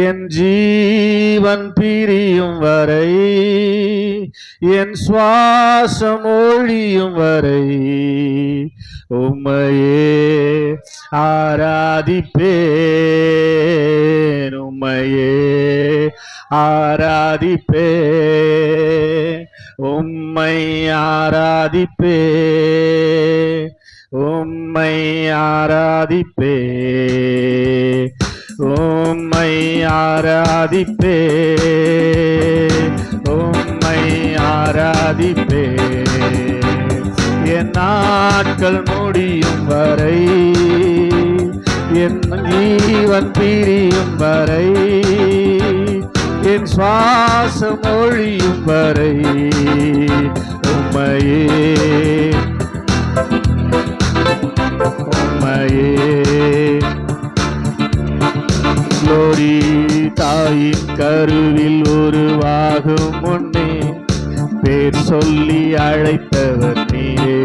என் ஜீவன் பிரியும் வரை என் சுவாசம் ஒழியும் வரை உம்மையே ஆராதிப்பேன் உம்மையே ஆராதிப்பேன் உம்மை ஆராதிப்பே உம்மை ஆராதிப்பே உம்மை ஆராதிப்பே. உம்மை ஆராதிப்பே. என் நாட்கள் முடியும் வரை என் ஜீவன் பிரியும் வரை என் சுவாசம் ஒழியும் வரை உம்மையே. உம்மையே. லோரி தாயின் கருவில் உருவாகும் முன்னே பேர் சொல்லி அழைத்தவர் நீரே.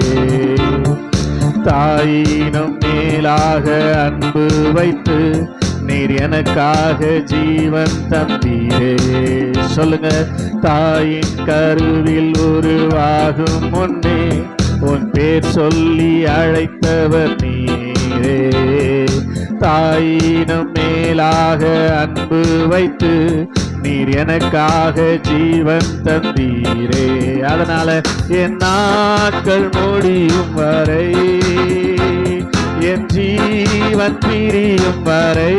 தாயினும் மேலாக அன்பு வைத்து நீர் எனக்காக ஜீவன் தந்தீரே. சொல்லுங்க தாயின் கருவில் உருவாகும் முன்னே உன் பேர் சொல்லி அழைத்தவர் நீரே. தாயினும் மேலாக அன்பு வைத்து நீர் எனக்காக ஜீவன் தந்தீரே. அதனால என் நாட்கள் முடியும் வரை என் ஜீவன் பிரியும் வரை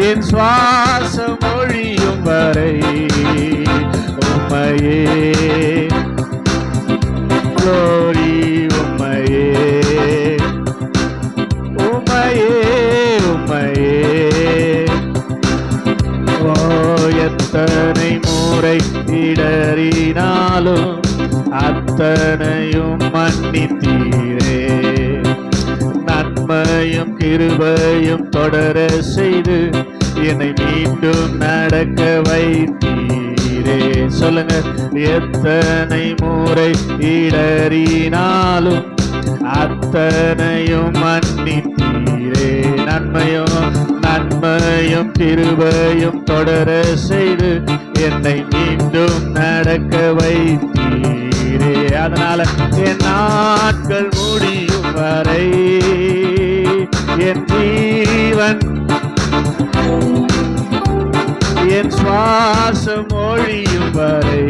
என் சுவாசம் ஒழியும் வரை. உம்மையே glory எத்தனை முறை இடறினாலும் அத்தனையும் மன்னித்தீரே. நன்மையும் கிருபையும் தொடர செய்து என்னை மீண்டும் நடக்க வைத்தீரே. சொல்லுங்க எத்தனை முறை இடறினாலும் அத்தனையும் மன்னித்தீரே. நன்மையும் நன்மையும் கிருபையும் தொடர செய்து என்னை மீண்டும் நடக்க வைத்தீரே. அதனால என் நாட்கள் முடியும் வரை என் ஜீவன் என் சுவாசம் ஒழியும் வரை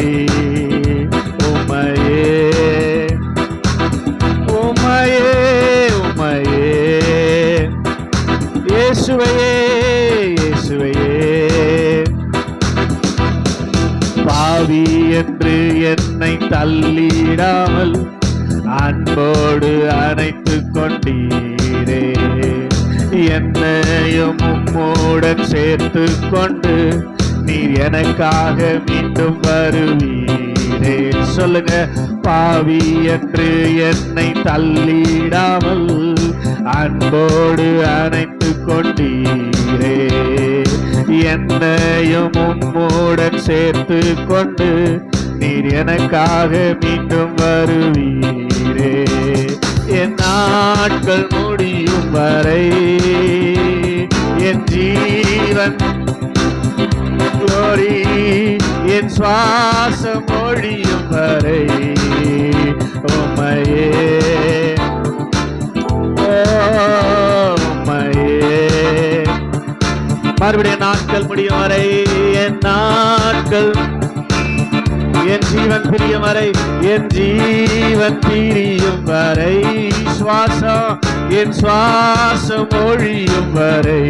எனக்காக மீண்டும் வருவீரே. சொல்லுங்க பாவி என்று என்னை தள்ளிடாமல் அன்போடு அணைத்து கொண்டீரே. என்னையும் உம்மோடன் சேர்த்து கொண்டு நீர் எனக்காக மீண்டும் வருவீரே. என் நாட்கள் முடியும் வரை என் ஜீவன் glory என் சுவாசம் ஒழியும் வரை உமையே உமையே உம்மையே. மறுபடியும் நாட்கள் முடியும் வரை என் நாட்கள் என் ஜீவன் பிரியும் வரை என் ஜீவன் பிரியும் வரை சுவாசம் என் சுவாசம் ஒழியும் வரை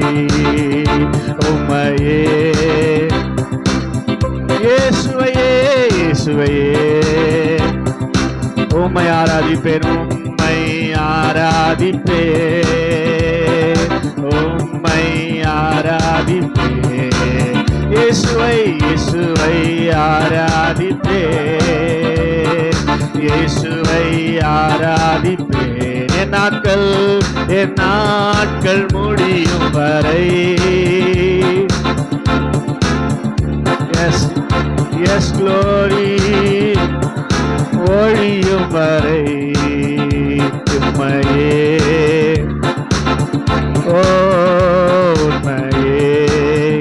உமையே இயேசுவையே இயேசுவையே. உம்மை ஆராதிப்பேன் உம்மை ஆராதிப்பேன். உம்மை ஆராதிப்பேன். இயேசுவை இயேசுவை ஆராதிப்பேன். இயேசுவை ஆராதிப்பேன். என் நாட்கள் என் நாட்கள் முடியும் வரை எஸ் எஸ் க்ளோரி ஒழியும் வரை உண்மையே. ஓ உண்மையே.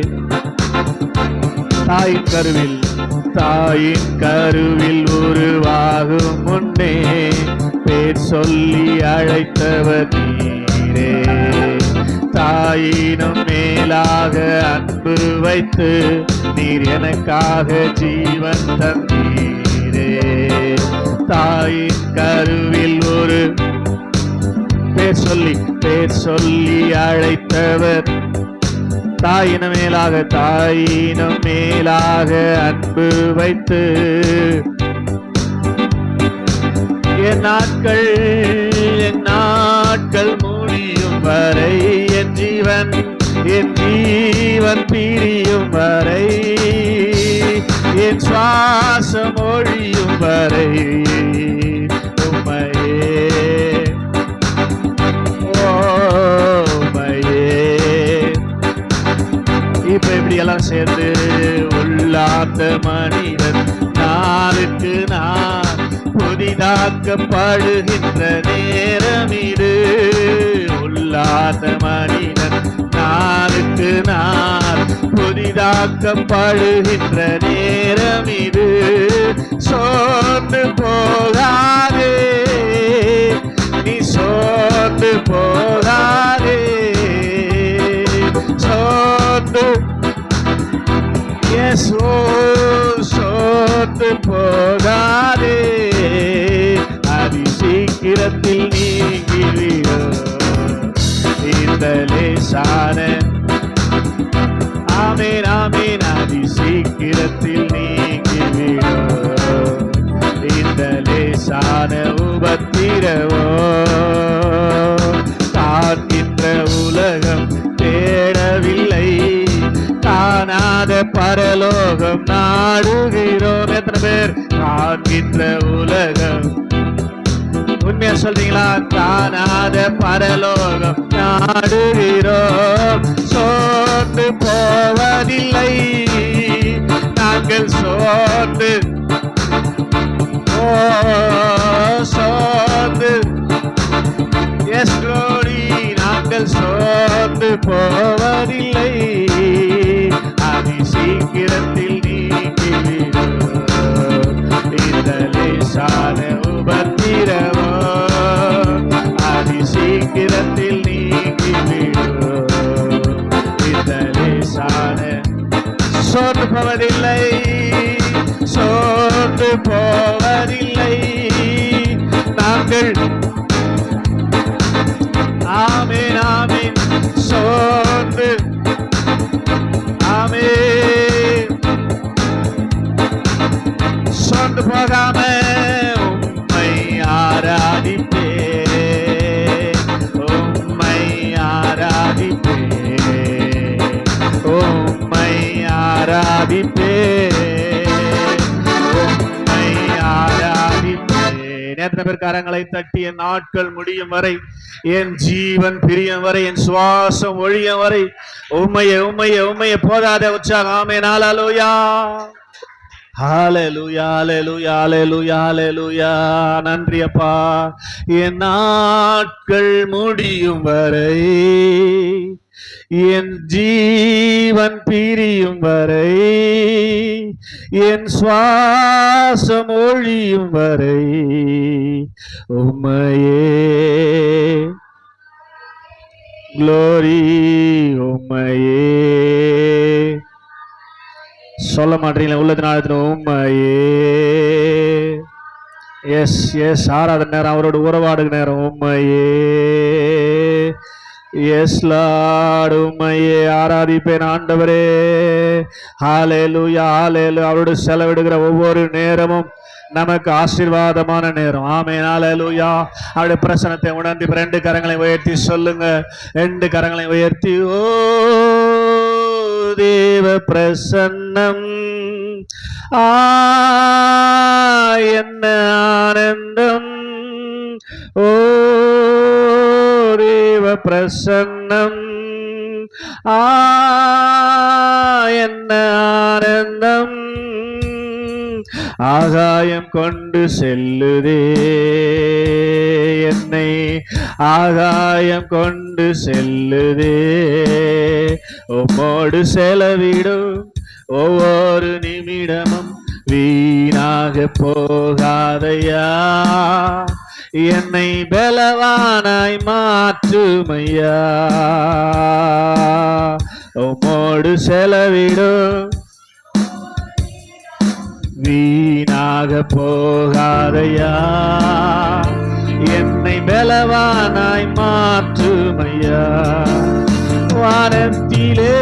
தாயின் கருவில் தாயின் கருவில் உருவாகும் முன்னே பேர் சொல்லி அழைத்தவர் நீரே. தாயினும் மேலாக அன்பு வைத்து நீர் எனக்காக ஜீவன் தந்தீரே. தாயின் கருவில் ஒரு பேர் சொல்லி பேர் சொல்லி அழைத்தவர். தாயின மேலாக தாயினம் மேலாக அன்பு வைத்து என் நாட்கள் என் நாட்கள் முடியும் வரை என் ஜீவன் என் ஜீவன் பிரியும் வரை என் சுவாசம் ஒழியும் வரை இப்ப இப்படி எல்லாம் சேர்ந்து உள்ளாந்த மனிதன் நாளுக்கு நான் புதிதாக்கப்படுகின்ற நேரம் இது. உள்ளார்ந்த மனிதன் நாளுக்கு நான் புதிதாக்கப்படுகின்ற நேரம் இது. சோர்ந்து போகாதே நீ சோர்ந்து போகாதே. சோர்ந்து சோர்ந்து போகாதே இந்த சார ஆமேன் ஆமேன் அதி சீக்கிரத்தில் நீங்கிவிடும் இந்த லேசான உபத்திரவோ. காக்கின்ற உலகம் தேடவில்லை. காணாத பரலோகம் நாடுகிறோம். எத்தனை பேர்? காக்கின்ற உலகம் சொல்றீங்களா? காணாத பரலோகம் நாடுகிறோம். சோர்ந்து போவதில்லை. நாங்கள் சோர்ந்து. சோர்ந்து. எஸ் குளோரி நாங்கள் சோர்ந்து போவதில்லை. அதி சீக்கிரத்தில் நீங்கிவிடும் லேசான உபத்திரவோ அதி சீக்கிரத்தில் நீங்கிவிடும். இந்த லேசான சோர்ந்து போவதில்லை சோர்ந்து போவதில்லை. நாங்கள் ஆமே நாமே சோர்ந்து ஆமே சோர்ந்து போகாம எத்தனை பேர் கரங்களை தட்டி என் நாட்கள் முடியும் வரை என் ஜீவன் பிரியும் வரை என் சுவாசம் ஒழியும் வரை உண்மைய உண்மைய உண்மைய போதாத உற்சாகம். ஆமே நாளாலோயா நன்றி அப்பா. என் நாட்கள் முடியும் வரை என் ஜீவன் பிரியும் வரை என் சுவாசம் ஒழியும் வரை உம்மையே குளோரி உம்மையே சொல்ல மாட்டீங்களா உள்ளத்தினால உண்மையே எஸ் எஸ் ஆறாத நேரம் அவரோட உறவாடுகிற நேரம் உண்மையே எஸ் லாடு உண்மையே ஆராதிப்பேன் ஆண்டவரே. ஹalleluya ஹalleluya அவரோடு செலவிடுகிற ஒவ்வொரு நேரமும் நமக்கு ஆசீர்வாதமான நேரம். ஆமே ஹalleluya அவருடைய பிரசனத்தை உணர்ந்து ரெண்டு கரங்களை உயர்த்தி சொல்லுங்க. ரெண்டு கரங்களை உயர்த்தி ஓ. தேவ பிரசன்னம் ஆ என்ன ஆனந்தம் ஓ தேவ பிரசன்னம் ஆகாயம் கொண்டு செல்லுதே. என்னை ஆகாயம் கொண்டு செல்லுதே. உம்மோடு செலவிடும் ஒவ்வொரு நிமிடமும் வீணாக போகாதையா. என்னை பலவானாய் மாற்றுமையா. உம்மோடு செலவிடும் வீணாக போகாதையா? என்னை பலவானாய் மாற்றுமையா? வானத்திலே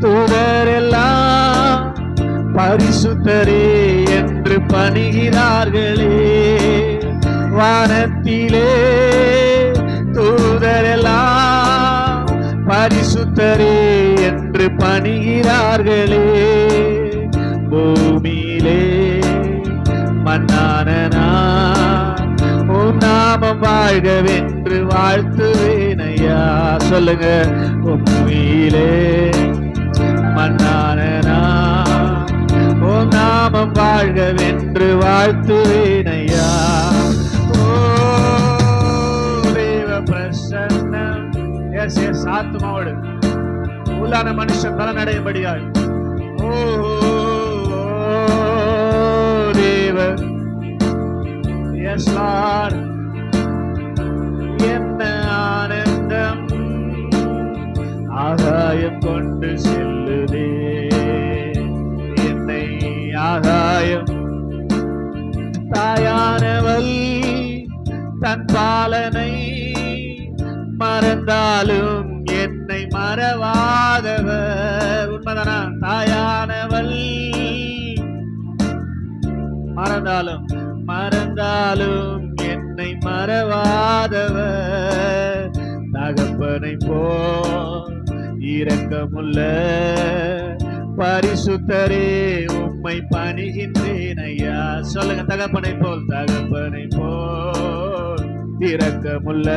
தூதரெல்லாம் பரிசுத்தரே என்று பணிகிறார்களே. வானத்திலே தூதரெல்லாம் பரிசுத்தரே என்று பணிகிறார்களே. பூமியிலே மன்னானனா உன் நாமம் வாழ்கவென்று வாழ்த்துவேனையா? சொல்லுங்க உண்மையிலே மன்னானனா உன் நாமம் வாழ்கவென்று வாழ்த்துவேனையா? ஓ பிரசன்னம். எஸ் எஸ் ஆத்மாவோடு உள்ளான மனுஷன் பலனடையும்படியாய். ஓ Yes, Lord. என்ன ஆனந்தம் ஆகாயம் கொண்டு செல்லுதே என்னை ஆகாயம் தாயானவள் தன் பாலனை மறந்தாலும் என்னை மறவாதவர் உண்மைதானா தாயானவள் மறந்தாலும் மறந்தாலும் என்னை மறவாதவர். தகப்பனை போ இரக்கமுள்ள பரிசுத்தரே உம்மை பணிகின்றேன் ஐயா. சொல்லுங்க தகப்பனை போல் தகப்பனை போல் இரக்கமுள்ள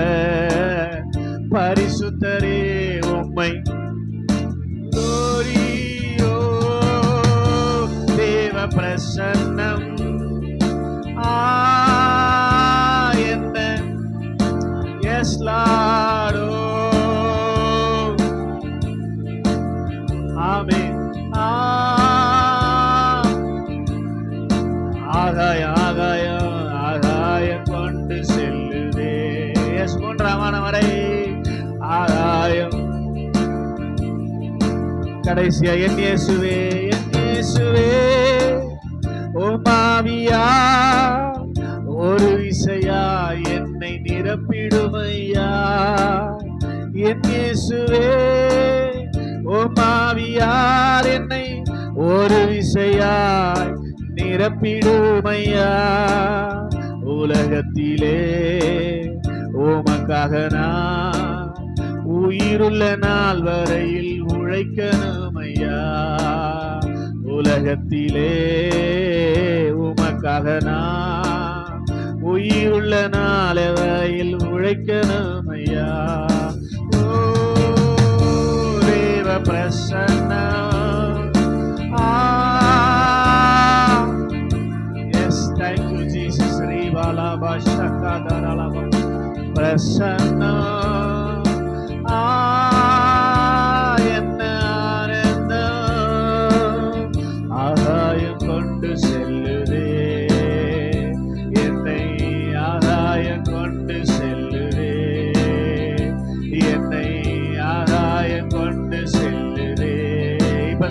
பரிசுத்தரே உம்மை தேவ பிரசன்னம் கடைசியா என் இயேசுவே என் இயேசுவே ஓ மாவியா என்னை நிரப்பிடுமையா? என் இயேசுவே ஓ மாவியார் என்னை ஒரு விசையாய் நிரப்பிடுமையா? உலகத்திலே ஓமக்காக நான் உயிருள்ள நாள் வரையில் உழைக்கணுமையா? உலகத்திலே உமக்காக நான் உயிருள்ள நாள் வரையில் உழைக்கணுமையா ஓ தேவ பிரசன்னம் ஆ எஸ் தேங்க் யூ ஜீசஸ் ரீபாலாபா ஷக்காதாராலாபா பிரசன்னம்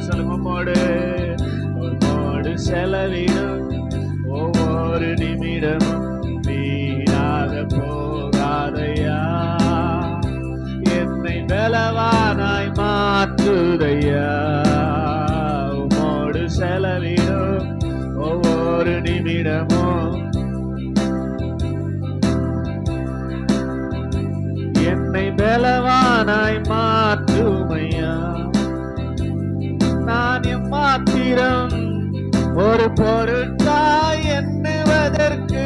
இப்ப எம்மாத்திரம் ஒரு பொருட்காய் எண்ணுவதற்கு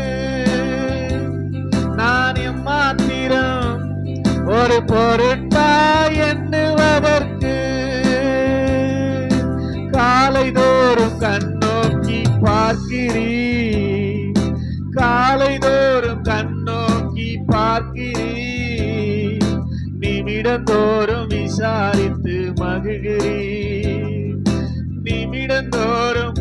நான் எம்மாத்திரம் ஒரு பொருட்காய் எண்ணுவதற்கு காலை தோறும் கண்ணோக்கி பார்க்கிறீ காலை தோறும் கண்ணோக்கி பார்க்கிறீ நிமிடந்தோறும் விசாரித்து மகிழ்கிறீ தினந்தோறும்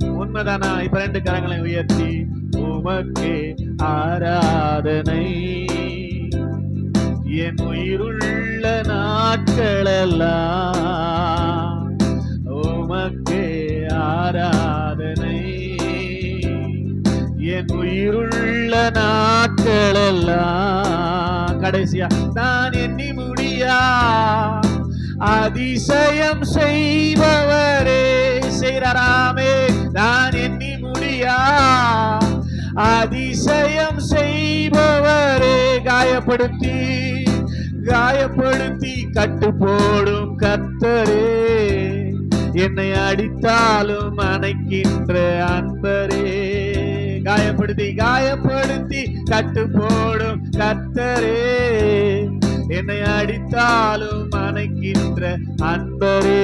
உண்மைதானா இப்ப ரெண்டு கரங்களை உயர்த்தி உமக்கே ஆராதனை. என் உயிருள்ள நாட்களெல்லாம் உமக்கே ஆராதனை. என் உயிருள்ள நாட்களெல்லாம் கடைசியா நான் எண்ணி முடியா? அதிசயம் செய்பவரே செய்கிறாராமே நான் எண்ணி முடியா? அதிசயம் செய்பவரே காயப்படுத்தி காயப்படுத்தி கட்டு போடும் கத்தரே என்னை அடித்தாலும் அணைக்கின்ற அன்பரே. காயப்படுத்தி காயப்படுத்தி கட்டு போடும் கத்தரே என்னை அடித்தாலும் அணைக்கின்ற அன்பரே.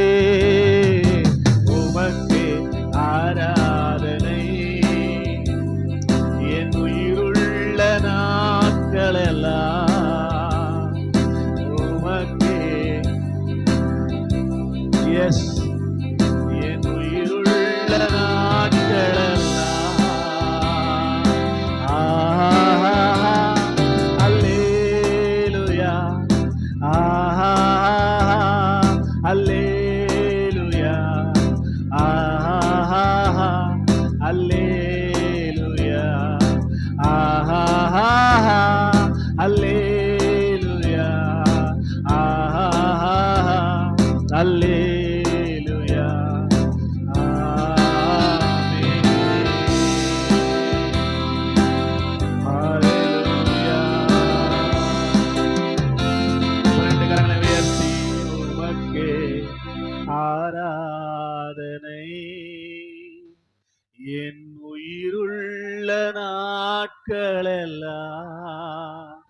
என் உயிருள்ள நாட்களெல்லாம்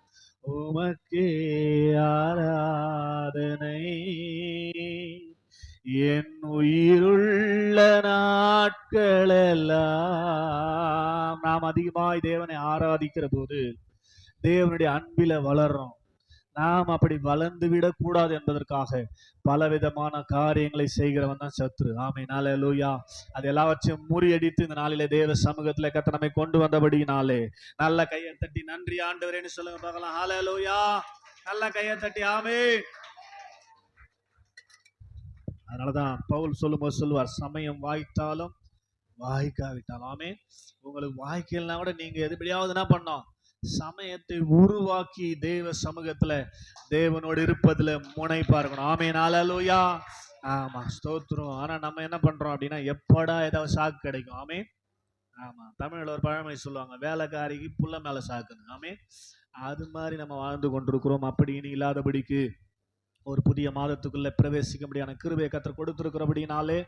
உமக்கே ஆராதனை. என் உயிருள்ள நாட்களெல்லாம் நாம் அதிகமாய் தேவனை ஆராதிக்கிற போது தேவனுடைய அன்பில வளர்றோம். நாம் அப்படி வளர்ந்து விடக்கூடாது என்பதற்காக பலவிதமான காரியங்களை செய்கிறவன் தான் சத்ரு. ஆமை நாளே லூயா அது எல்லாவற்றையும் முறியடித்து இந்த நாளிலே தேவ சமூகத்துல கத்த நம்மை கொண்டு வந்தபடினாலே நல்ல கையை தட்டி நன்றி ஆண்டவரேன்னு சொல்லுங்க பார்க்கலாம். ஹாலே லூயா நல்ல கையை தட்டி ஆமே அதனாலதான் பவுல் சொல்லும்போது சொல்லுவார் சமயம் வாய்த்தாலும் வாய்க்காவிட்டாலும். ஆமே உங்களுக்கு வாய்க்கலாம் கூட நீங்க எதுபடியாவது என்ன பண்ணோம் சமயத்தை உருவாக்கி தேவ சமூகத்துல தேவனோடு இருப்பதுல முனைப்பா இருக்கணும். ஆமே நாளலூயா ஆமா ஸ்தோத்திரம். ஆனா நம்ம என்ன பண்றோம் அப்படின்னா எப்படா ஏதாவது சாக்கு கிடைக்கும். ஆமே ஆமா தமிழ்ல ஒரு பழமொழி சொல்லுவாங்க வேலைக்காரிக்கு புள்ள மேல சாக்குன்னு. ஆமே அது மாதிரி நம்ம வாழ்ந்து கொண்டிருக்கிறோம். அப்படி இனி இல்லாதபடிக்கு ஒரு புதிய மாதத்துக்குள்ள பிரவேசிக்க முடியான கிருபையை கத்தர் கொடுத்துருக்கிறபடினாலே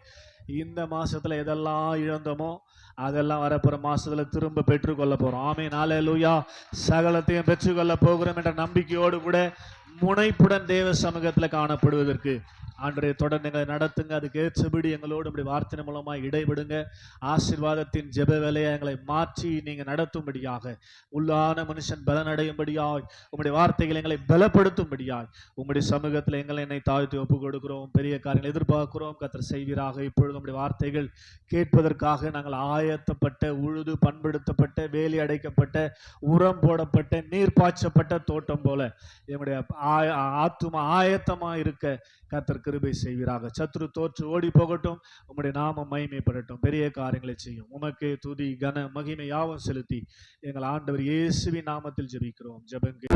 இந்த மாசத்துல எதெல்லாம் இழந்தோமோ அதெல்லாம் வரப்போற மாசத்துல திரும்ப பெற்றுக்கொள்ள போறோம். ஆமே நாளே லூயா சகலத்தையும் பெற்றுக்கொள்ள போகிறோம் என்ற நம்பிக்கையோடு கூட முனைப்புடன் தேவ சமூகத்தில் காணப்படுவதற்கு. அன்றைய தொடர்ந்து எங்களை நடத்துங்க. அதுக்கு ஏற்றபடி எங்களோடு இப்படி வார்த்தை மூலமாக இடைவிடுங்க ஆசீர்வாதத்தின் ஜெப வேலையை எங்களை மாற்றி நீங்கள் நடத்தும்படியாக. உள்ளான மனுஷன் பலனடையும்படியாய். உங்களுடைய வார்த்தைகள் எங்களை பலப்படுத்தும்படியாய். உங்களுடைய சமூகத்தில் எங்களை என்னை தாழ்த்தி ஒப்பு கொடுக்கிறோம் பெரிய காரியங்கள் எதிர்பார்க்கிறோம். கத்தர் செய்வீராக. இப்பொழுது உங்களுடைய வார்த்தைகள் கேட்பதற்காக நாங்கள் ஆயத்தப்பட்ட உழுது பண்படுத்தப்பட்ட வேலி அடைக்கப்பட்ட உரம் போடப்பட்ட நீர் பாய்ச்சப்பட்ட தோட்டம் போல. எங்களுடைய ஆத்தும ஆயத்தமாக இருக்க கத்தர் கிருபை செய்வீராக. சத்ரு தோற்று ஓடி போகட்டும். உம்முடைய நாமம் மகிமைப்படட்டும். பெரிய காரியங்களை செய்யும். உமக்கு துதி கன மகிமை யாவும் செலுத்தி எங்கள் ஆண்டவர் இயேசுவின் நாமத்தில் ஜெபிக்கிறோம். ஜெபங்க